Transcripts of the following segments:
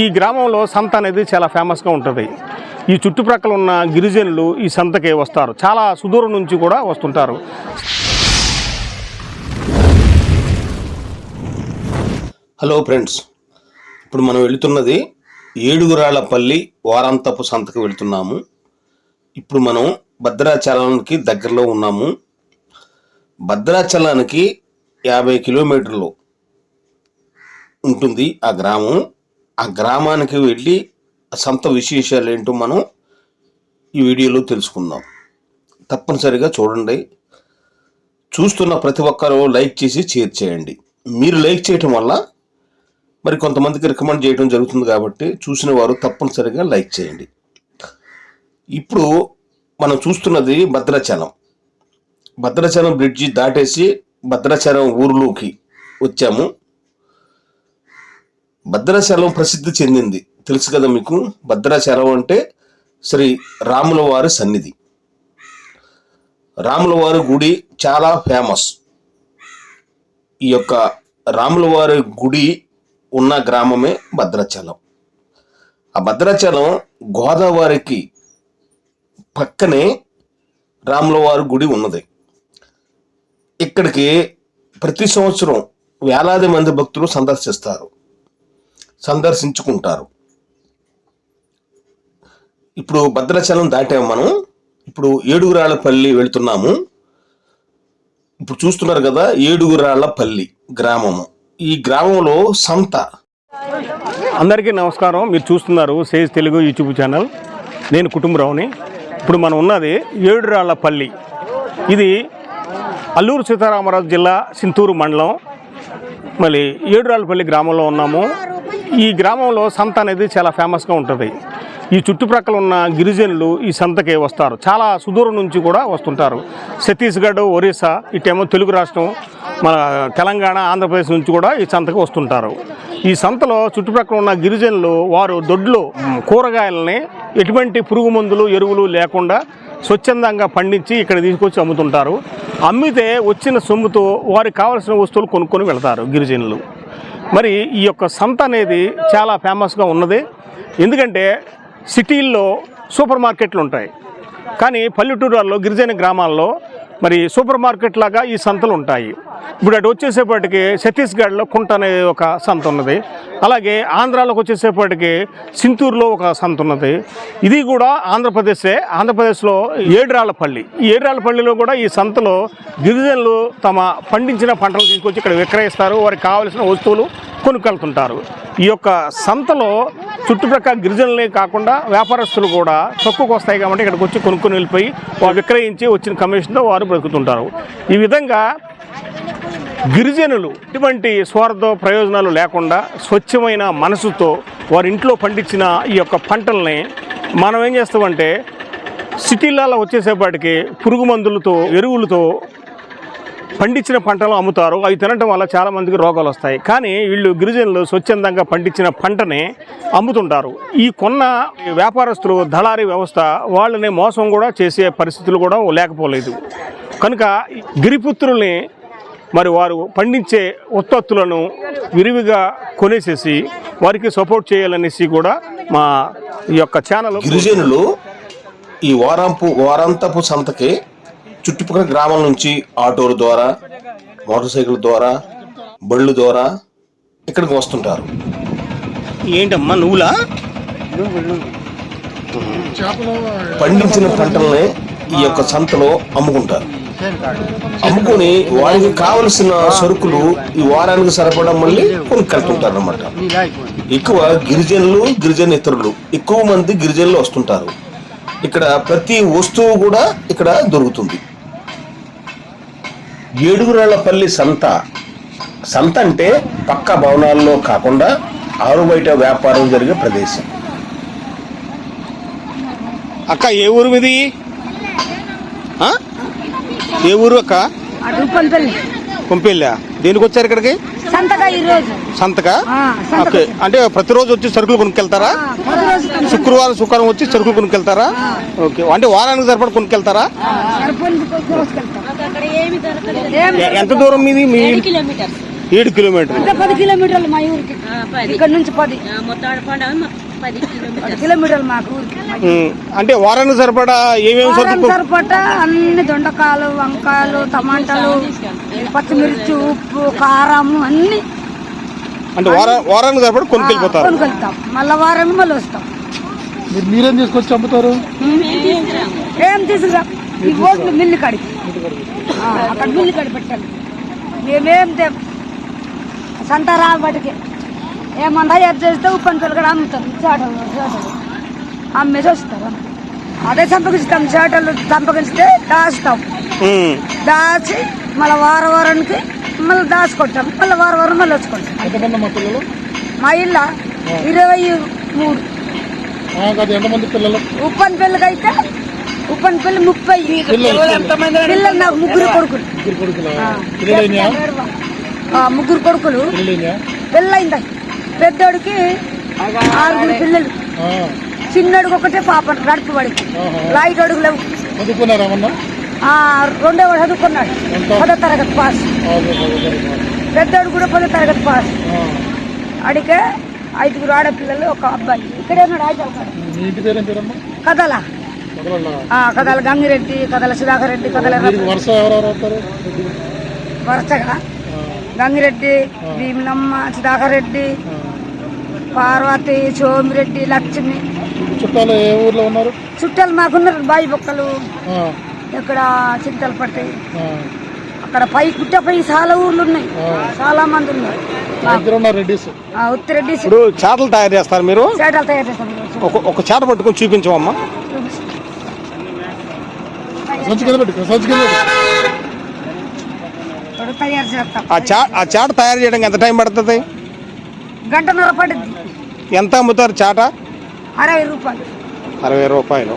ఈ గ్రామంలో సంత అనేది చాలా ఫేమస్గా ఉంటుంది. ఈ చుట్టుప్రక్కల ఉన్న గిరిజనులు ఈ సంతకి వస్తారు. చాలా సుదూరం నుంచి కూడా వస్తుంటారు. హలో ఫ్రెండ్స్ ఇప్పుడు మనం వెళుతున్నది ఏడుగురాళ్ళపల్లి వారాంతపు సంతకు వెళుతున్నాము. ఇప్పుడు మనం భద్రాచలానికి దగ్గరలో ఉన్నాము. భద్రాచలానికి యాభై కిలోమీటర్లు ఉంటుంది ఆ గ్రామం. ఆ గ్రామానికి వెళ్ళి ఆ సంత విశేషాలు ఏంటో మనం ఈ వీడియోలో తెలుసుకుందాం. తప్పనిసరిగా చూడండి. చూస్తున్న ప్రతి ఒక్కరూ లైక్ చేసి షేర్ చేయండి. మీరు లైక్ చేయటం వల్ల మరి కొంతమందికి రికమెండ్ చేయడం జరుగుతుంది కాబట్టి చూసిన వారు తప్పనిసరిగా లైక్ చేయండి. ఇప్పుడు మనం చూస్తున్నది భద్రాచలం. భద్రాచలం బ్రిడ్జి దాటేసి భద్రాచలం ఊర్లోకి వచ్చాము. భద్రాచలం ప్రసిద్ధి చెందింది. తెలుసు కదా మీకు? భద్రాచలం అంటే శ్రీ రాముల వారి సన్నిధి. రాముల వారి గుడి చాలా ఫేమస్. ఈ యొక్క రాముల వారి గుడి ఉన్న గ్రామమే భద్రాచలం. ఆ భద్రాచలం గోదావరికి పక్కనే రాముల వారి గుడి ఉన్నది. ఇక్కడికి ప్రతి సంవత్సరం వేలాది మంది భక్తులు సందర్శిస్తారు. సందర్శించుకుంటారు. ఇప్పుడు భద్రాచలం దాటాము మనం. ఇప్పుడు ఏడుగురాళ్ళపల్లి వెళ్తున్నాము. ఇప్పుడు చూస్తున్నారు కదా ఏడుగురాళ్ళపల్లి గ్రామము. ఈ గ్రామంలో సంత. అందరికీ నమస్కారం. మీరు చూస్తున్నారు సేజ్ తెలుగు యూట్యూబ్ ఛానల్. నేను కుటుంబరావుని. ఇప్పుడు మనం ఉన్నది ఏడురాళ్ళపల్లి ఇది అల్లూరు సీతారామరాజు జిల్లా సింతూరు మండలం. మళ్ళీ ఏడురాళ్ళపల్లి గ్రామంలో ఉన్నాము. ఈ గ్రామంలో సంత అనేది చాలా ఫేమస్గా ఉంటుంది. ఈ చుట్టుప్రక్కల ఉన్న గిరిజనులు ఈ సంతకి వస్తారు. చాలా సుదూరం నుంచి కూడా వస్తుంటారు. ఛత్తీస్గఢ్ ఒరిస్సా ఇటేమో తెలుగు రాష్ట్రం మన తెలంగాణ ఆంధ్రప్రదేశ్ నుంచి కూడా ఈ సంతకి వస్తుంటారు. ఈ సంతలో చుట్టుప్రక్కల ఉన్న గిరిజనులు వారు దొడ్లు కూరగాయలని ఎటువంటి పురుగు మందులు ఎరువులు లేకుండా స్వచ్ఛందంగా పండించి ఇక్కడ తీసుకొచ్చి అమ్ముతుంటారు. అమ్మితే వచ్చిన సొమ్ముతో వారికి కావలసిన వస్తువులు కొనుక్కొని వెళ్తారు గిరిజనులు. మరి ఈ యొక్క సంత అనేది చాలా ఫేమస్గా ఉన్నది. ఎందుకంటే సిటీల్లో సూపర్ మార్కెట్లు ఉంటాయి. కానీ పల్లెటూరుల్లో గిరిజన గ్రామాల్లో మరి సూపర్ మార్కెట్ లాగా ఈ సంతలు ఉంటాయి. ఇప్పుడు అటు వచ్చేసేపటికి ఛత్తీస్గఢ్లో కుంట అనేది ఒక సంత ఉన్నది. అలాగే ఆంధ్రాలోకి వచ్చేసేపటికి సింతూరులో ఒక సంత ఉన్నది. ఇది కూడా ఆంధ్రప్రదేశే. ఆంధ్రప్రదేశ్లో ఏడురాళ్ళపల్లి. ఈ ఏడురాళ్ళపల్లిలో కూడా ఈ సంతలో గిరిజనులు తమ పండించిన పంటలు తీసుకొచ్చి ఇక్కడ విక్రయిస్తారు. వారికి కావలసిన వస్తువులు కొనుక్కెళ్తుంటారు. ఈ యొక్క సంతలో చుట్టుప్రక్కల గిరిజనులే కాకుండా వ్యాపారస్తులు కూడా తక్కువకు వస్తాయి కాబట్టి ఇక్కడికి వచ్చి కొనుక్కొని వెళ్ళిపోయి విక్రయించి వచ్చిన కమిషన్తో వారు బ్రతుకుతుంటారు. ఈ విధంగా గిరిజనులు ఎటువంటి స్వార్థ ప్రయోజనాలు లేకుండా స్వచ్ఛమైన మనసుతో వారి ఇంట్లో పండించిన ఈ యొక్క పంటల్ని మనం ఏం చేస్తామంటే సిటీలలో వచ్చేసేపాటికి పురుగు మందులతో ఎరువులతో పండించిన పంటలు అమ్ముతారు. అవి తినటం వల్ల చాలామందికి రోగాలు వస్తాయి. కానీ వీళ్ళు గిరిజనులు స్వచ్ఛందంగా పండించిన పంటని అమ్ముతుంటారు. ఈ కొన్న వ్యాపారస్తులు దళారీ వ్యవస్థ వాళ్ళని మోసం కూడా చేసే పరిస్థితులు కూడా లేకపోలేదు. కనుక గిరిపుత్రుల్ని మరి వారు పండించే ఉత్పత్తులను విరివిగా కొనేసేసి వారికి సపోర్ట్ చేయాలనేసి కూడా మా ఈ యొక్క ఛానల్ గిరిజనులు ఈ వారాంపు వారాంతపు సంతకి చుట్టుపక్కల గ్రామాల నుంచి ఆటోల ద్వారా మోటార్ సైకిల్ ద్వారా బళ్ళు ద్వారా ఇక్కడికి వస్తుంటారు. ఏంటమ్మా నువ్వులా? పండించిన పంటల్ని ఈ యొక్క సంతలో అమ్ముకుంటారు. అమ్ముకొని వారికి కావలసిన సరుకులు ఈ వారానికి సరిపడా మళ్ళీ కొనుక్కెళ్తుంటారు అనమాట ఎక్కువ గిరిజనులు గిరిజన ఇతరులు ఎక్కువ మంది గిరిజనులు వస్తుంటారు. ఇక్కడ ప్రతి వస్తువు కూడా ఇక్కడ దొరుకుతుంది. ఏడుగురాళ్ళపల్లి సంత. సంత అంటే పక్క భవనాల్లో కాకుండా ఆరు బయట వ్యాపారం జరిగే ప్రదేశం. అక్క ఏ ఊరు మీది? ఏ ఊరు అక్క? పంపల్లి దేనికి వచ్చారు ఇక్కడికి? సంతకా ఓకే. అంటే ప్రతిరోజు వచ్చి సరుకులు కొనుక్కెళ్తారా. శుక్రవారం శుక్రవారం వచ్చి సరుకులు కొనుక్కెళ్తారా? ఓకే. అంటే వారానికి సరిపడ కొనుక్కెళ్తారా? ఎంత దూరం మీది? మీ ఏడు కిలోమీటర్లు. పది కిలోమీటర్లు మా ఊరికి. ఇక్కడ నుంచి పది. పది కిలోమీటర్లు. మాకు. అంటే వారానికి సరిపడా ఏమేమి సరిపట అన్ని దొండకాయలు వంకాయలు టమాటాలు పచ్చిమిర్చి ఉప్పు కారం అన్ని. అంటే వారా వారానికి సరిపడా కొనుక్కెళ్ళిపోతారు. కొనుకెళ్తాం మళ్ళా వారం మళ్ళీ వస్తాం. మీరు తీసుకొచ్చి అమ్ముతారు? ఏం తీసుకురా? ఈ ఓట్లు మిల్లు కాడికి. ఆ, అక్కడ మిల్లు కాడి పెట్టాలి. మేమేం తే సంత రాబడికి ఏమన్నా ఎడ్ చేస్తే ఉప్పని పిల్లలు అమ్ముతాం చేటలు చేటలు. అమ్మేసి వస్తారు. అదే చంపకిస్తాం చేటలు చంపకిస్తే దాస్తాం. దాచి మళ్ళీ వారం వారానికి మళ్ళీ దాచుకుంటాం. మళ్ళీ వారం వారం మళ్ళీ వచ్చుకుంటాం మా పిల్లలు? మా ఇల్లు ఇరవై మూడు. ఎంతమంది పిల్లలు? ఉప్పని పిల్లకైతే ఉప్పని పిల్ల ముప్పై. పిల్లలు నాకు ముగ్గురు కొడుకులు. ముగ్గురు కొడుకులు? పిల్లలైనా? ఆ, ముగ్గురు కొడుకులు. పిల్లలైనా? పెళ్ళయిందా? పెద్దోడికి ఆరుగురు పిల్లలు. చిన్నోడికి ఒకటే పాప గడుపు పడింది. లైట్ అడుగు లేవు. రెండో చదువుకున్నాడు? పదో తరగతి పాస్. పెద్దోడు కూడా పదో తరగతి పాస్. అడిగే ఐదుగురు ఆడపిల్లలు ఒక అబ్బాయి. ఇక్కడే ఉన్నాడు పేరమ్మా? కదల. కదల గంగిరెడ్డి కదల సుధాకర్ రెడ్డి కదల వరుసగా? గంగిరెడ్డి భీమనమ్మ సుధాకర్ రెడ్డి పార్వతి సోమిరెడ్డి లక్ష్మి. చుట్టాలు ఏ ఊర్లో ఉన్నారు? చుట్టాలు మాకున్నారు బాయి బొక్కలు. ఇక్కడ చింతలపట్టి. అక్కడ పై గుట్ట పై చాలా ఊర్లు ఉన్నాయి. చాలా మంది ఉన్నారు. రెడ్డిస్. ఉత్తిరెడ్డి ఇప్పుడు చాటలు తయారు చేస్తారు మీరు? చేటలు తయారు చేస్తాం. ఈరోజు. ఒక ఒక చాట పట్టుకొని చూపించవమ్మా. సంచి కింద పెట్టి సంచి కింద పెట్టు. ఇప్పుడు తయారు చేస్తాం. ఆ చా ఆ చాట తయారు చేయడానికి ఎంత టైం పడుతుంది? గంటన్నర పడుద్ది. ఎంత అమ్ముతారు చాట? అరవై రూపాయలు. అరవై రూపాయలు.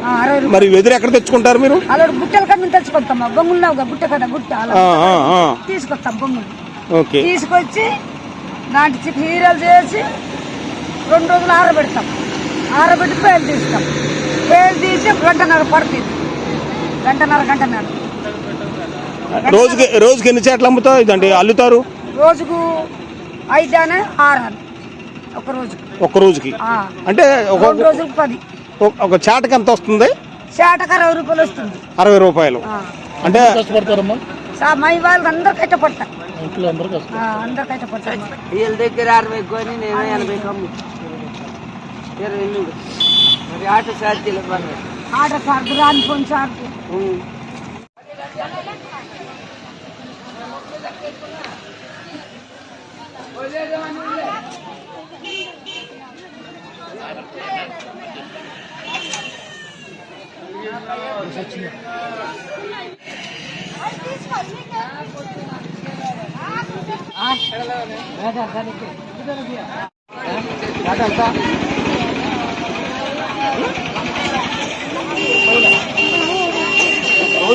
మరి వెదురు ఎక్కడ తెచ్చుకుంటారు మీరు? అలా గుట్టల కన్నా తెచ్చుకొస్తాం బొంగులు గుట్ట కదా గుట్ట ఆ. తీసుకొస్తాం బొంగులు. ఓకే. తీసుకొచ్చి దాంట్లో హీరలు చేసి రెండు రోజులు ఆరబెడతాం. ఆరబెట్టి పేలు తీస్తాం. పేలు తీసి గంటన్నర పడుతుంది. గంటన్నర గంటన్నర. రోజుకి రోజుకి ఎన్ని చాట్లు అమ్ముతారు? ఇదండి అల్లుతారు? రోజుకు ఐదానే ఆరాలు ఒక రోజు ఒక రోజుకి. అంటే ఒక రెండు రోజులకు పది. ఒక- ఒక చాటకి ఎంత వస్తుంది? చేటకు అరవై రూపాయలు వస్తుంది. అరవై రూపాయలు. అంటే కష్టపడతారమ్మా? మా వాళ్ళకి అందరు కట్టపడతా ఇంట్లో అందరూ కష్టం అందరు కట్టపడతా వీళ్ళ దగ్గర అరవై కొని నేను ఎనభై ఇరవై మరి ఆటో ఛార్జీలు పర్లేదు. ఆట సార్కు రాని ఫోన్ సార్కు రోజుకి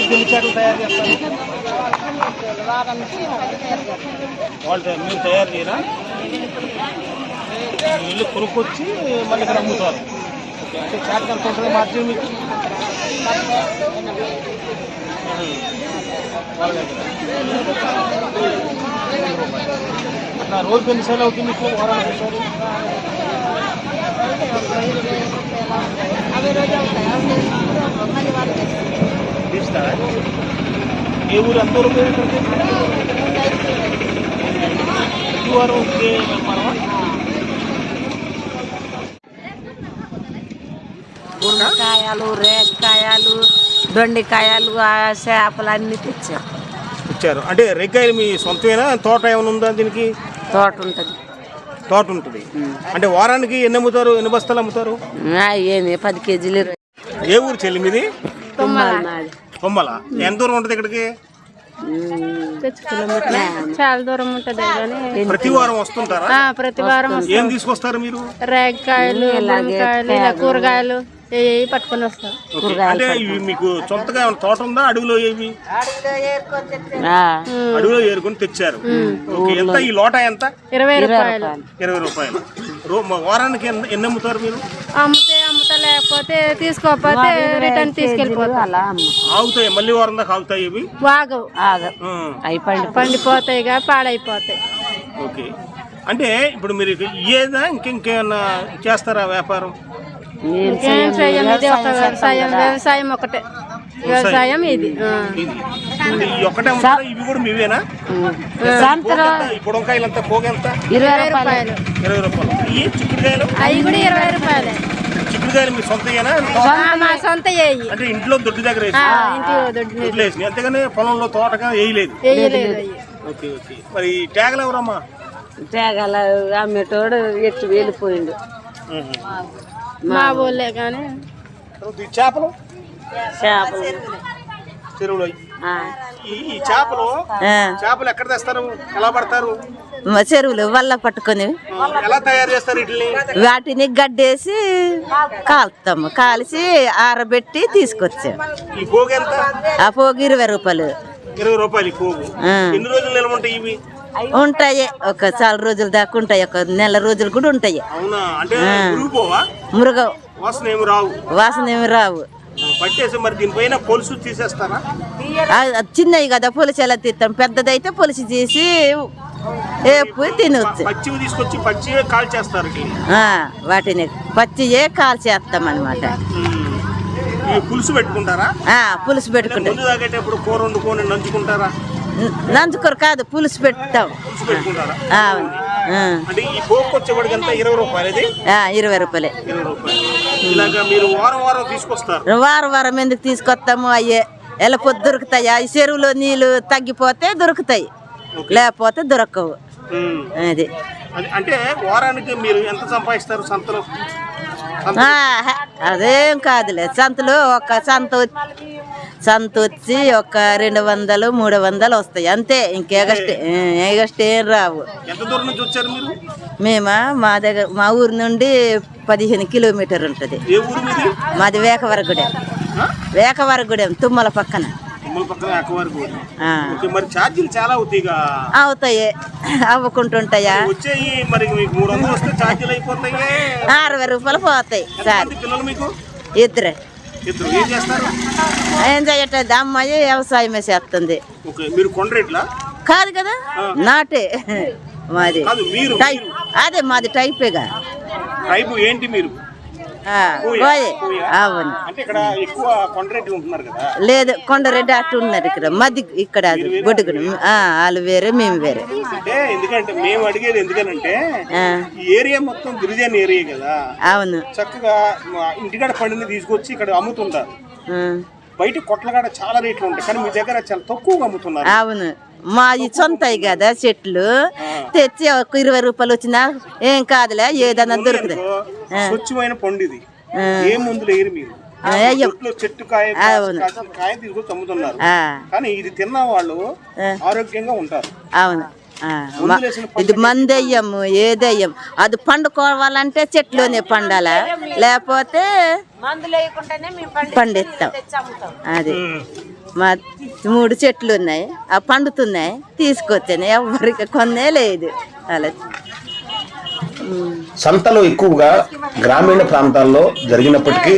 ఎన్ని చాట్లు తయారు చేస్తారు వాళ్ళు తయారు- మీరు తయారు చేయరా వీళ్ళు కొనుక్కొచ్చి మళ్ళీ ఇక్కడ అమ్ముతారు ఓకే అంటే చాట్కి ఎంత ఉంటుంది మార్జిన్ మీకు వాళ్ళ దగ్గర. అట్లా రోజుకి ఎన్ని సేల్ అవుతుంది మీకు వారానికి ఒకసారి తీస్తారా ఏ ఊరు ఎంత ఊరు పేరు ఇక్కడికి? మునక్కాయలు రేక్కాయలు దొండికాయలు ఆ చేపలు అన్ని తెచ్చాం ఇచ్చారు అంటే రేకాయలు మీ సొంతమేనా? తోట ఏమైనా ఉందా దీనికి? తోట ఉంటుంది. తోట ఉంటుంది. అంటే వారానికి ఎన్ని అమ్ముతారు? ఎన్ని బస్తాలు అమ్ముతారు? ఏంది పది కేజీలు ఏ ఊరు చెల్లి మీది? కొమ్మల ఎంత దూరం ఉంటుంది ఇక్కడికి? చాలా దూరం ఉంటది కానీ ప్రతి వారం వస్తుంటారా? ఆ, ప్రతి వారం వస్తాం. ఏం తీసుకొస్తారు మీరు? రేగకాయలు ఇలా కూరగాయలు. ఏ పట్టుకొని. అంటే ఇవి మీకు సొంతగా ఏమైనా తోట ఉందా? అడవిలో ఏవి? ఆ, అడవిలో ఏరుకొని తెచ్చారు. ఓకే ఎంత? ఈ లోట ఎంత? ఇరవై రూపాయలు. ఇరవై రూపాయలు. వారానికి ఎన్ని అమ్ముతారు మీరు? అమ్మితే అమ్ముతా లేకపోతే తీసుకోకపోతే రిటర్న్ తీసుకెళ్ళిపోతాం. అలా అమ్మ ఆగుతాయి? మళ్ళీ వారం దాకా ఆగుతాయి ఇవి? వాగవు. ఆగ ఆ. అవి పండి పండిపోతాయిగా పాడైపోతాయి. ఓకే. అంటే ఇప్పుడు మీరు ఏదా ఇంకేమైనా చేస్తారా వ్యాపారం? చెయ్యం ఇది ఒక వ్యవసాయం వ్యవసాయం ఒకటే. వ్యవసాయం. ఇది. ఇరవై రూపాయలు. ఇరవై రూపాయలు. ఈ చిక్కుడుకాయలు? అవి కూడా ఇరవై రూపాయలే. చిక్కుడుకాయలు మీ సొంతయేనా? ఆ, మా సొంత వేయి అంటే ఇంట్లో దొడ్డు దగ్గర వేసి అంతేగాని పొలంలో తోటగా వేయలేదు. Okay okay. మరి ఈ ట్యాగలు ఎవరమ్మా? తేగల అమ్మేటోడు ఎట్టు వెళ్ళిపోయిండు. మా ఊళ్ళే కానీ చేపలు? చేపలు. చెరువులో. ఆ. ఈ చేపలు చేపలు ఎక్కడ తెస్తారు? ఎలా పడతారు? మా చెరువులు వల్ల పట్టుకొని ఎలా తయారు చేస్తారు వీటిని? వాటిని గడ్డేసి కాలుతాము కాల్చి ఆరబెట్టి తీసుకొచ్చాము ఎంత? ఆ పోగు ఇరవై రూపాయలు. ఇరవై రూపాయలు పోగు. ఎన్ని రోజులు నిల్వ ఉంటాయి ఇవి? ఉంటాయి. ఒక చాలా రోజుల దాకా ఉంటాయి. ఒక నెల రోజులు కూడా ఉంటాయి. మురుగ వాసన ఏమి రావు. చిన్నవి కదా. పులుసు ఎలా తీస్తాం? పెద్దదైతే పులుసు తీసి వేపు తినవచ్చు పచ్చివి తీసుకొచ్చి పచ్చివే కాల్ చేస్తారు వీటిని. పచ్చియే కాల్చేస్తాం అనమాట ఉమ్. ఇవి పులుసు పెట్టుకుంటారా? పులుసు పెట్టుకుంటాం. ముందు తాగేటప్పుడు కూర వండుకొని నంచుకుంటారా? నంచుకోరు కాదు పులుసు ఈ వచ్చేవాడికి ఎంత ఇరవై రూపాయలు వారం వారం ఎందుకు తీసుకొస్తాము? అయ్యే ఎలపొద్దు దొరుకుతాయి? ఆ చెరువులో నీళ్ళు తగ్గిపోతే దొరుకుతాయి. లేకపోతే దొరకవు. అది. అంటే వారానికి మీరు ఎంత సంపాదిస్తారు సంతలో? అదేం కాదులే. సంతలో ఒక సంత సంత వచ్చి ఒక రెండు వందలు మూడు వందలు వస్తాయి. అంతే ఇంకెగస్ట్ ఎగస్ట్ ఏం రావు. మేమా మా దగ్గర మా ఊరు నుండి పదిహేను కిలోమీటర్ ఉంటుంది. మీది? వేకవరగూడెం. వేకవరగూడెం తుమ్మల పక్కన. అవుతాయి. అవ్వకుంటుంటాయా? అరవై రూపాయలు పోతాయి సార్. ఇద్దరు. ఇద్దరు ఏం చేస్తారు? ఏం చేయట్లేదు. అమ్మాయి వ్యవసాయమే చేస్తుంది. మీరు కొండ్రేట్లా కాదు కదా? నాటే. మాది. టైప్ అదే మాది టైపేగా. ట్రైబ్ ఏంటి మీరు? అవును. లేదు కొండరెడ్డి అటు ఉన్నారు ఇక్కడ మధ్య ఇక్కడ బొడ్డుగుడు. వాళ్ళు వేరే మేము వేరే. ఎందుకంటే మేము అడిగేది ఈ ఏరియా మొత్తం గిరిజన ఏరియా కదా. అవును. చక్కగా ఇంటికాడ పండిని తీసుకొచ్చి ఇక్కడ అమ్ముతుంటారు. బయట కొట్లకాడ చాలా రేట్లు ఉంటాయి కానీ మీ దగ్గర చాలా తక్కువగా అమ్ముతున్నారు. అవును. మా సొంతయి కదా చెట్లు. తెచ్చి ఒక ఇరవై రూపాయలు వచ్చినా ఏం కాదులే ఏదన్నా దొరుకుతుంది. స్వచ్ఛమైన పండు ఇది. ఏ మందులు వేయరు మీరు? చెట్టు కాయ కాయ కానీ ఇది తిన్న వాళ్ళు ఆరోగ్యంగా ఉంటారు. అవును. ఇది మందెయ్యము ఏదెయ్యం. అది పండుకోవాలంటే చెట్లోనే పండాలా? లేకపోతే పండిస్తాం అది. మా మూడు చెట్లు ఉన్నాయి ఆ పండుతున్నాయి. తీసుకొచ్చాను. ఎవరికి కొన్నే లేదు. అలా. సంతలు ఎక్కువగా గ్రామీణ ప్రాంతాల్లో జరిగినప్పటికీ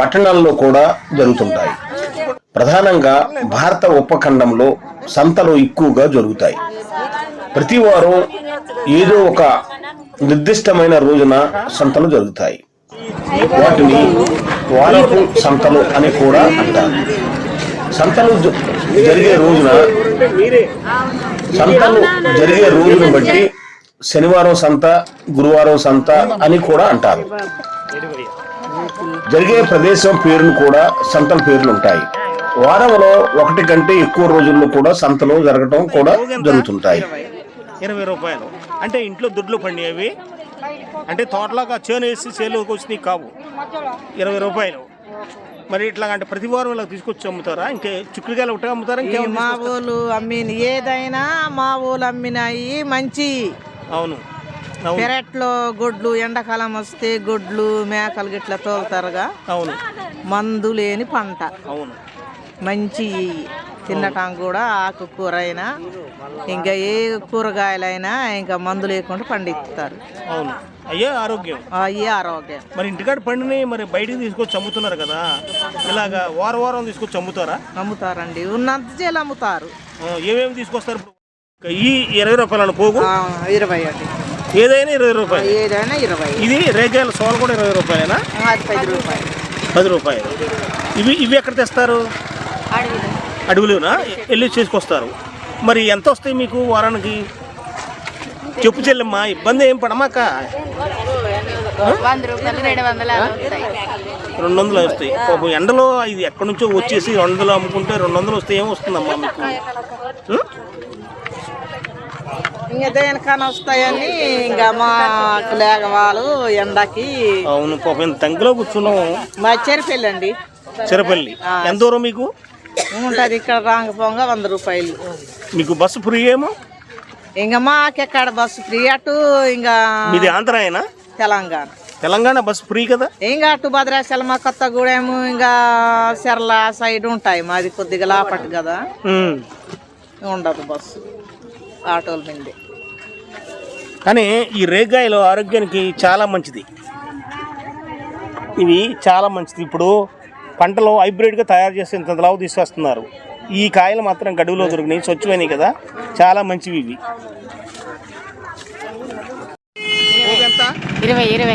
పట్టణాల్లో కూడా జరుగుతుంటాయి. ప్రధానంగా భారత ఉపఖండంలో సంతలు ఎక్కువగా జరుగుతాయి. ప్రతి వారం ఏదో ఒక నిర్దిష్టమైన రోజున సంతలు జరుగుతాయి. వాటిని వారపు సంతలు అని కూడా అంటారు. సంతలు జరిగే రోజున సంతలు జరిగే రోజును బట్టి శనివారం సంత గురువారం సంత అని కూడా అంటారు. జరిగే ప్రదేశం పేరును కూడా సంతల పేర్లు ఉంటాయి. వారంలో ఒకటి కంటే ఎక్కువ రోజుల్లో కూడా సంతలు జరగటం కూడా జరుగుతుంటాయి. ఇరవై. రూపాయలు. అంటే ఇంట్లో దుడ్లు పండేవి అంటే తోటలాగా చేను వేసి చేలోకి వచ్చినాయి కావు. ఇరవై రూపాయలు. మరి ఇట్లా అంటే ప్రతి వారం ఇలా తీసుకొచ్చి అమ్ముతారా? ఇంకే చిక్కుడుకాయలు ఒకటే అమ్ముతారా? ఇంకేమైనా మా? ఊళ్ళు అమ్మిన ఏదైనా మా ఊళ్ళు అమ్మినాయి మంచి. అవును. అవును. పెరట్లో గొడ్లు ఎండాకాలం వస్తే గొడ్లు మేకలు గిట్ల తోలుతారుగా. అవును. మందు లేని పంట. అవును. మంచి తినటం కూడా ఆకుకూర అయినా ఇంకా ఏ కూరగాయలైనా ఇంకా మందు లేకుండా పండిస్తారు. అవును. అయ్యే ఆరోగ్యం. అయ్యే ఆరోగ్యం. మరి ఇంటికాడ పండిని మరి బయటికి తీసుకొచ్చి అమ్ముతున్నారు కదా ఇలాగా వారం వారం తీసుకొచ్చి అమ్ముతారా? అమ్ముతారండి. ఉన్నంత చేలు అమ్ముతారు ఏమేమి తీసుకొస్తారు ఈ ఇరవై రూపాయలు పోగు? ఇరవై అండి. ఏదైనా ఇరవై రూపాయలు. ఏదైనా ఇరవై. ఇది రేగాయల సోలు కూడా ఇరవై రూపాయలేనా? పది రూపాయలు. పది రూపాయలు. ఇవి ఇవి ఎక్కడ తెస్తారు? అడవిలోనా? వెళ్ళి చేసుకొస్తారు. మరి ఎంత వస్తాయి మీకు వారానికి? చెప్పు చెల్లెమ్మా ఇబ్బంది ఏం పడమాక? రెండు వందలు వస్తాయి. పాపం ఎండలో ఇది ఎక్కడి నుంచో వచ్చేసి రెండు వందలు అమ్ముకుంటే రెండు వందలు వస్తే ఏం వస్తుందమ్మా మీకు? ఇంకా దేనికన్నా వస్తాయని ఇంకా మాకు లేగవాళ్ళు ఎండకి అవును పాపం తంగిలో కూర్చున్నాం. మా చెరిపెళ్ళి అండి. చిరపల్లి. ఎంత దూరం మీకు? ఉంటుంది ఇక్కడ రాంగపోంగా వంద రూపాయలు. మీకు బస్సు ఫ్రీ ఏమో? ఇంకా మాకెక్కడ బస్సు ఫ్రీ? అటు ఇంకా మీది ఆంధ్ర అయినా తెలంగాణ. తెలంగాణ బస్సు ఫ్రీ కదా? ఇంకా అటు భద్రాచలమ కొత్తగూడెము ఇంకా సెర్ల సైడ్ ఉంటాయి మాది కొద్దిగా లాపట్టు కదా. ఉండదు బస్సు ఆటోల మీద. కానీ ఈ రేగాయలు ఆరోగ్యానికి చాలా మంచిది. ఇవి చాలా మంచిది. ఇప్పుడు పంటలో హైబ్రిడ్గా తయారు చేసి ఇంత లావు తీసుకొస్తున్నారు. ఈ కాయలు మాత్రం గడువులో దొరికినాయి. స్వచ్ఛమైనవి కదా. చాలా మంచివి ఇవి. ఎంత? ఇరవై ఇరవై.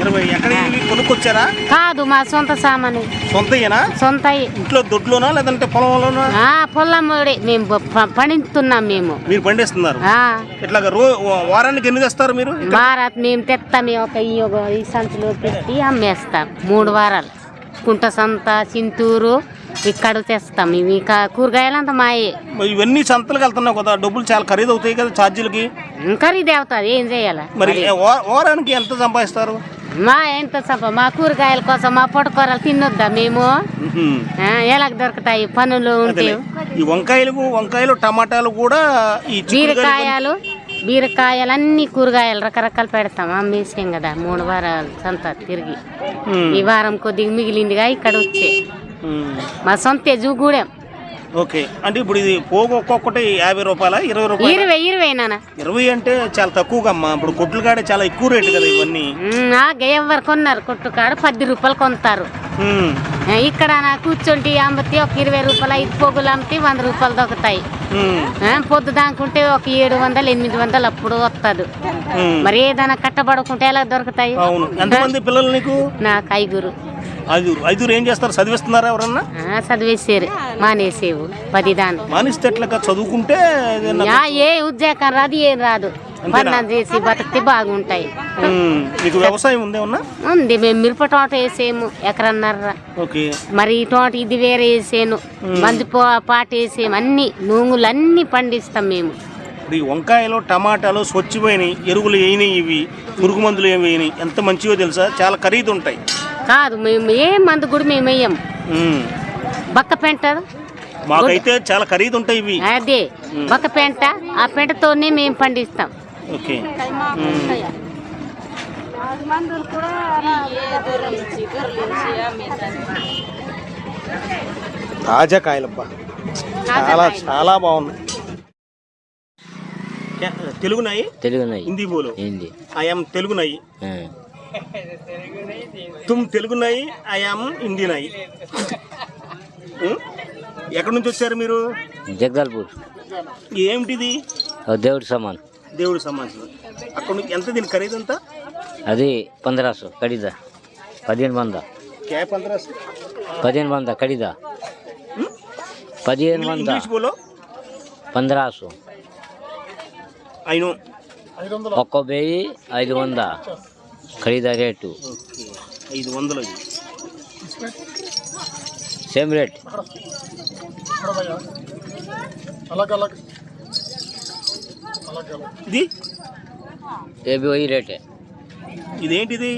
ఇరవై. ఎక్కడ కొనుక్కొచ్చారా? కాదు మా సొంత సామాను. సొంతయేనా? సొంత ఇంట్లో దొడ్లోనా లేదంటే పొలంలోనా? పొల్లమ్మడి మేము ప- పండిస్తున్నాం మేము. మీరు పండిస్తున్నారు. ఆ, ఇట్లాగా రో వారానికి ఎన్ని తెస్తారు మీరు? వారాలు మేము తెస్తాం ఈ ఒక ఈ ఒక ఈ సంచులో పెట్టి అమ్మేస్తాం. మూడు వారాలు. కుంట సంత చింతూరు ఇక్కడ తెస్తాం. ఇవి కా- కూరగాయలంతా మాయే. ఇవన్నీ సంతలకు వెళ్తున్నావు కదా డబ్బులు చాలా ఖరీదు అవుతాయి కదా ఛార్జీలకి? ఇది అవుతుంది ఏం చేయాలి? మరి వారానికి ఎంత సంపాదిస్తారు? మా ఎంత సంప మా కూరగాయల కోసం మా పొట్టకూరలు తినొద్దా మేము? ఎలాగ దొరుకుతాయి? పనులు ఉంటే. అదేలే. ఈ వంకాయలు వంకాయలు టమాటాలు కూడా బీరకాయలు. బీరకాయలు అన్ని కూరగాయలు రకరకాలు పెడతాం. అమ్మేసాం కదా మూడు వారాలు సంత తిరిగి. ఈ వారం కొద్దిగా మిగిలిందిగా ఇక్కడ వచ్చే. మా సొంత జూగూడెం ఓకే. అంటే ఇప్పుడు ఇది పోగు ఒక్కొక్కటి యాభై రూపాయల ఇరవై రూపాయలు? ఇరవై ఇరవై నాన్న. ఇరవై అంటే చాలా తక్కువగా అమ్మా ఇప్పుడు కొట్లు కాడే చాలా ఎక్కువ రేటు కదా ఇవన్నీ. ఎవరు కొన్నారు కొట్టుకాడ పది రూపాయలు కొంటారు ఇక్కడ నా కూర్చుంటే అమ్మతి ఒక ఇరవై రూపాయలు ఐదు పోగులు అమ్మితే వంద రూపాయలు ఆ, పొద్దు దాకుంటే ఒక ఏడు వందలు ఎనిమిది వందలు అప్పుడు వస్తుంది. మరి ఏదైనా కట్టబడుకుంటే ఎలా దొరుకుతాయి? పిల్లలు నీకు? నాకు ఐదుగురు. ఐదుగురు. ఐదుగురు ఏం చేస్తారు? చదివిస్తున్నారా ఎవరన్నా? చదివేసారు. మానేసేవు. పది దాని మానిస్తే చదువుకుంటే ఏ ఉద్యోగం రాదు ఏం రాదు. పన్నం చేసి బతికితే బాగుంటాయి. మీకు వ్యవసాయం ఉందేమన్నా ఉంది మేము మిరప తోట వేసేము ఎకరన్నర. ఓకే. మరి ఈ తోట ఇది వేరే వేసాను. మందు పాట వేసేము అన్ని నూగులు అన్ని పండిస్తాం మేము. ఇప్పుడు ఈ వంకాయలు టమాటాలు స్వచ్ఛమైనవి ఎరువులు వేయనివి ఇవి పురుగు మందులు ఏమి వేయని ఎంత మంచివో తెలుసా? చాలా ఖరీదు ఉంటాయి కాదు మేము ఏ మందు కూడా మేము వేయం. బక్క పెంట? మాకైతే చాలా ఖరీదు ఉంటాయి ఇవి. అదే బక్క పెంట ఆ పెంటతోనే మేము పండిస్తాం. ఓకే. తాజా కాయలబ్బా. చాలా చాలా బాగున్నాయి. క్యా- తెలుగు నాయి తెలుగు నై హిందీ బోలో. హిందీ. ఐ ఆమ్ తెలుగు నాయి తుమ్ తెలుగు నాయి ఐ ఆమ్ హిందీ నాయి ఉం? ఎక్కడి నుంచి వచ్చారు మీరు? జగదల్పూర్. ఏమిటిది? దేవుడి సామాన్. దేవుడు సమాచారం అక్కడ నుంచి ఎంత దీని ఖరీదు ఎంత అది పంద్రాసు కడిదా పదిహేను వంద క్యాప్ అంతా పదిహేను వంద కడిదా పదిహేను వంద ఇంగ్లీష్ బోలో పంద్రాసు అయినో ఒక్క వెయ్యి ఐదు వంద ఖరీదా రేటు ఓకే ఐదు వందలు ఇది సేమ్ రేట్ अलग अलग अलग अलग ఇది ఏ బి వही రేటే. ఇదేంటిది?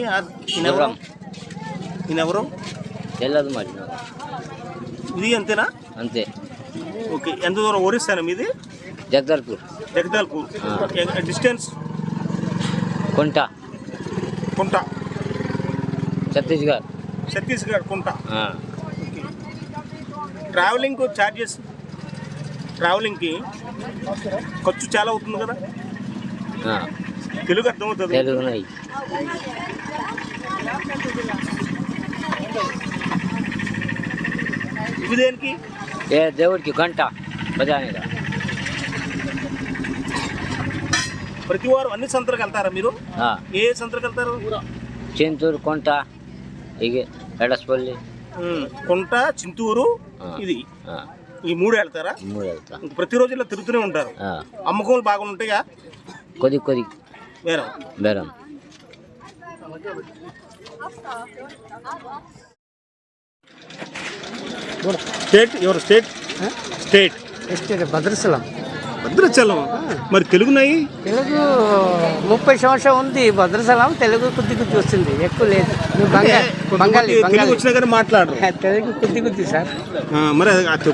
ఈయనెవరు ఈయనెవరు తెల్లదు మరి ఇది అంతేనా? అంతే. ఓకే. ఎంత దూరం ఒరిస్తాను మీది? Jagdalpur. Jagdalpur. Distance? Konta. Konta. Chhattisgarh. Chhattisgarh Konta. Traveling charges ట్రావెలింగ్కి ఖర్చు చాలా అవుతుంది కదా. తెలుగు అర్థమవుతుంది. ఇది దేనికి? ఏ దేవుడికి గంట బజానీగా ప్రతి వారం అన్ని సంతలకు వెళ్తారా మీరు. ఏ సంతలకు వెళ్తారు? చింతూరు కొంట ఇక ఎడస్పల్లి. కొంట చింతూరు. ఇది. ఈ మూడు వెళ్తారా? మూడు వెళ్తా. ప్రతిరోజు ఇలా తిరుగుతూనే ఉంటారు. అమ్మకములు బాగా ఉంటాయా? కొద్ది కొద్ది. వేరే బేరం. స్టేట్ ఎవరు స్టేట్? స్టేట్. భద్రశలం భద్రాచలం. మరి తెలుగునాయి తెలుగు ముప్పై సంవత్సరం ఉంది. భద్రశలం తెలుగు కొద్ది కొద్ది వస్తుంది. ఎక్కువ లేదు. బంగాళీ తెలుగు వచ్చినా కానీ మాట్లాడరు. తెలుగు కొద్ది కొద్ది సార్. మరి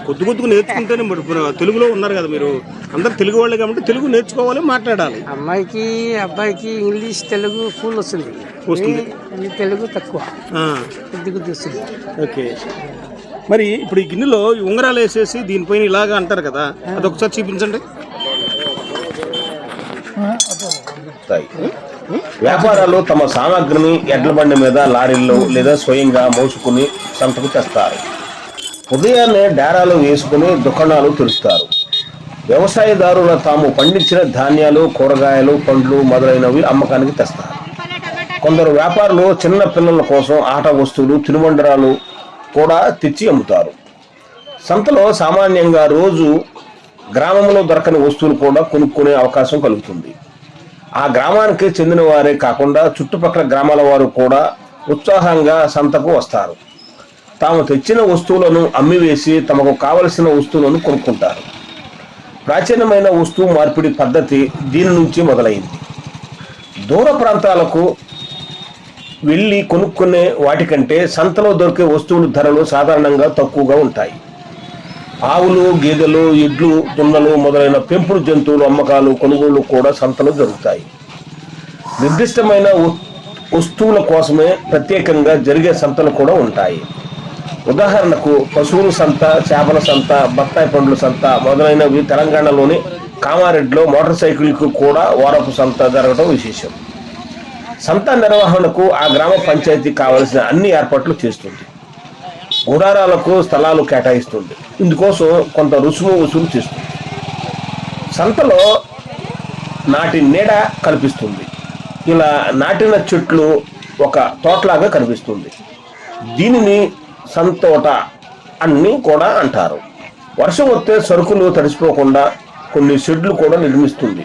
కొద్ది కొద్దిగా నేర్చుకుంటేనే మరి తెలుగులో ఉన్నారు కదా మీరు. అందరు తెలుగు వాళ్ళే కాబట్టి తెలుగు నేర్చుకోవాలి మాట్లాడాలి. అమ్మాయికి అబ్బాయికి ఇంగ్లీష్ తెలుగు ఫుల్ వస్తుంది. వస్తుంది. తెలుగు తక్కువ. కొద్ది కొద్ది వస్తుంది. ఓకే. మరి ఇప్పుడు ఈ గిన్నెలో ఈ ఉంగరాలు వేసేసి దీనిపైన ఇలాగా అంటారు కదా అది ఒకసారి చూపించండి. వ్యాపారాలు తమ సామాగ్రిని ఎడ్ల బండి మీద లారీల్లో లేదా స్వయంగా మోసుకుని సంతకు తెస్తారు. ఉదయాన్నే డేరాలు వేసుకుని దుకాణాలు తెరుస్తారు. వ్యవసాయదారుల తాము పండించిన ధాన్యాలు కూరగాయలు పండ్లు మొదలైనవి అమ్మకానికి తెస్తారు. కొందరు వ్యాపారులు చిన్న పిల్లల కోసం ఆట వస్తువులు తినుబండరాలు కూడా తెచ్చి అమ్ముతారు. సంతలో సామాన్యంగా రోజు గ్రామంలో దొరకని వస్తువులు కూడా కొనుక్కునే అవకాశం కలుగుతుంది. ఆ గ్రామానికి చెందిన వారే కాకుండా చుట్టుపక్కల గ్రామాల వారు కూడా ఉత్సాహంగా సంతకు వస్తారు. తాము తెచ్చిన వస్తువులను అమ్మివేసి తమకు కావలసిన వస్తువులను కొనుక్కుంటారు. ప్రాచీనమైన వస్తువు మార్పిడి పద్ధతి దీని నుంచి మొదలైంది. దూర ప్రాంతాలకు వెళ్ళి కొనుక్కునే వాటికంటే సంతలో దొరికే వస్తువుల ధరలు సాధారణంగా తక్కువగా ఉంటాయి. ఆవులు గేదెలు ఎడ్లు దున్నలు మొదలైన పెంపుడు జంతువులు అమ్మకాలు కొనుగోళ్ళు కూడా సంతలో జరుగుతాయి నిర్దిష్టమైన వస్తువుల కోసమే ప్రత్యేకంగా జరిగే సంతలు కూడా ఉంటాయి. ఉదాహరణకు పశువుల సంత చేపల సంత బత్తాయి పండ్ల సంత మొదలైనవి తెలంగాణలోని కామారెడ్డిలో మోటార్ సైకిల్కు కూడా వారపు సంత జరగడం విశేషం. సంత నిర్వహణకు ఆ గ్రామ పంచాయతీ కావలసిన అన్ని ఏర్పాట్లు చేస్తుంది. గుడారాలకు స్థలాలు కేటాయిస్తుంది. ఇందుకోసం కొంత రుసుము వసూలు చేస్తుంది. సంతలో నాటి నీడ కల్పిస్తుంది ఇలా నాటిన చెట్లు ఒక తోటలాగా కనిపిస్తుంది. దీనిని సంతోట అన్ని కూడా అంటారు. వర్షం వస్తే సరుకులు తడిసిపోకుండా కొన్ని షెడ్లు కూడా నిర్మిస్తుంది.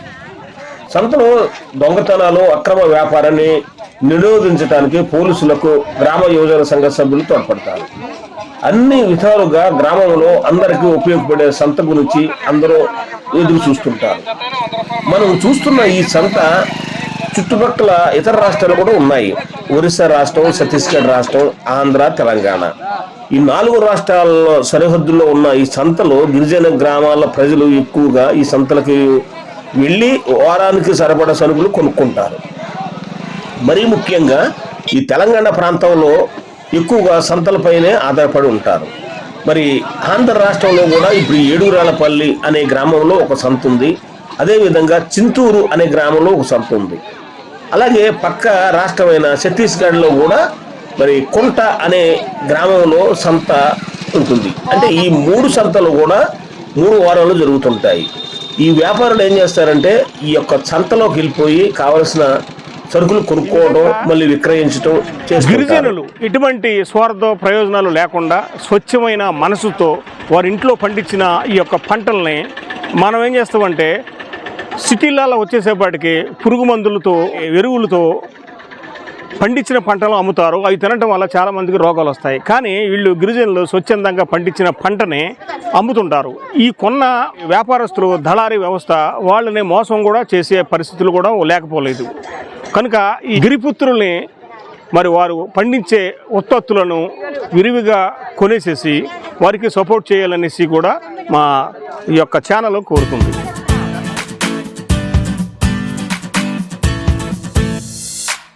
సంతలో దొంగతనాలు అక్రమ వ్యాపారాన్ని నిరోధించడానికి పోలీసులకు గ్రామ యువజన సంఘ సభ్యులు తోడ్పడతారు. అన్ని విధాలుగా గ్రామంలో అందరికీ ఉపయోగపడే సంత గురించి అందరూ ఎదురు చూస్తుంటారు. మనం చూస్తున్న ఈ సంత చుట్టుపక్కల ఇతర రాష్ట్రాలు కూడా ఉన్నాయి. ఒరిస్సా రాష్ట్రం ఛత్తీస్గఢ్ రాష్ట్రం ఆంధ్ర తెలంగాణ. ఈ నాలుగు రాష్ట్రాల్లో సరిహద్దుల్లో ఉన్న ఈ సంతలో గిరిజన గ్రామాల ప్రజలు ఎక్కువగా ఈ సంతలకి వెళ్ళి వారానికి సరిపడా సరుకులు కొనుక్కుంటారు. మరీ ముఖ్యంగా ఈ తెలంగాణ ప్రాంతంలో ఎక్కువగా సంతలపైనే ఆధారపడి ఉంటారు. మరి ఆంధ్ర రాష్ట్రంలో కూడా ఇప్పుడు ఏడుగురాలపల్లి అనే గ్రామంలో ఒక సంత ఉంది. అదేవిధంగా చింతూరు అనే గ్రామంలో ఒక సంత ఉంది. అలాగే పక్క రాష్ట్రమైన ఛత్తీస్గఢ్లో కూడా మరి కుంట అనే గ్రామంలో సంత ఉంటుంది. అంటే ఈ మూడు సంతలు కూడా మూడు వారాలు జరుగుతుంటాయి. ఈ వ్యాపారులు ఏం చేస్తారంటే ఈ యొక్క సంతలోకి వెళ్ళిపోయి కావలసిన సరుకులు కొనుక్కోవడం మళ్ళీ విక్రయించడం గిరిజనులు ఇటువంటి స్వార్థ ప్రయోజనాలు లేకుండా స్వచ్ఛమైన మనసుతో వారి ఇంట్లో పండించిన ఈ యొక్క పంటల్ని మనం ఏం చేస్తామంటే సిటీలలో వచ్చేసేపాటికి పురుగు మందులతో ఎరువులతో పండించిన పంటలు అమ్ముతారు. అవి తినటం వల్ల చాలా మందికి రోగాలు వస్తాయి. కానీ వీళ్ళు గిరిజనులు స్వచ్ఛందంగా పండించిన పంటని అమ్ముతుంటారు. ఈ కొన్న వ్యాపారస్తులు దళారీ వ్యవస్థ వాళ్ళని మోసం కూడా చేసే పరిస్థితులు కూడా లేకపోలేదు. కనుక ఈ గిరిపుత్రుల్ని మరి వారు పండించే ఉత్పత్తులను విరివిగా కొనేసేసి వారికి సపోర్ట్ చేయాలనేసి కూడా మా ఈ యొక్క ఛానల్ కోరుతుంది.